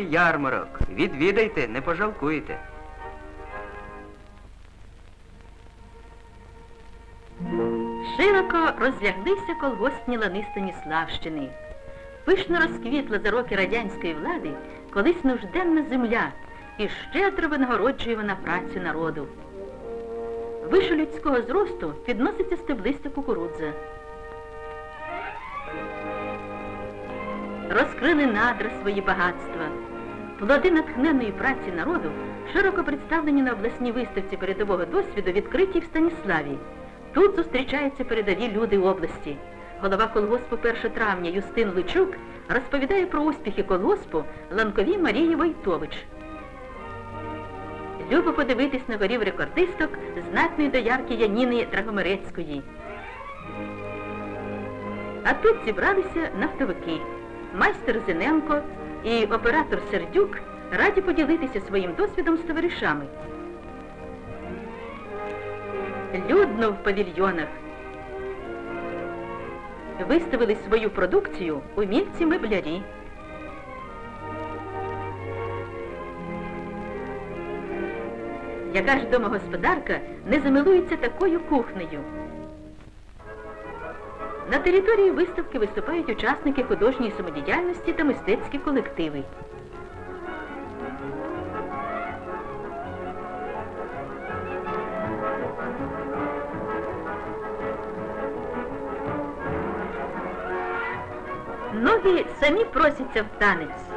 ярмарок. Відвідайте, не пожалкуєте. Широко розляглися колгоспні лани Станіславщини. Пишно розквітла за роки радянської влади колись нужденна земля, і щедро винагороджує вона працю народу. Вишу людського зросту підноситься стеблиста кукурудза. Розкрили надра свої багатства. Плоди натхненної праці народу широко представлені на обласній виставці передового досвіду, відкритій в Станіславі. Тут зустрічаються передові люди області. Голова колгоспу 1 травня Юстин Лучук розповідає про успіхи колгоспу Ланковій Марії Войтович. Любо подивитись на горів рекордисток знатної доярки Яніни Драгомирецької. А тут зібралися нафтовики. Майстер Зиненко і оператор Сердюк раді поділитися своїм досвідом з товаришами. Людно в павільйонах. Виставили свою продукцію умільці меблярі. Яка ж домогосподарка не замилується такою кухнею? На території виставки виступають учасники художньої самодіяльності та мистецькі колективи. Ноги самі просяться в танець.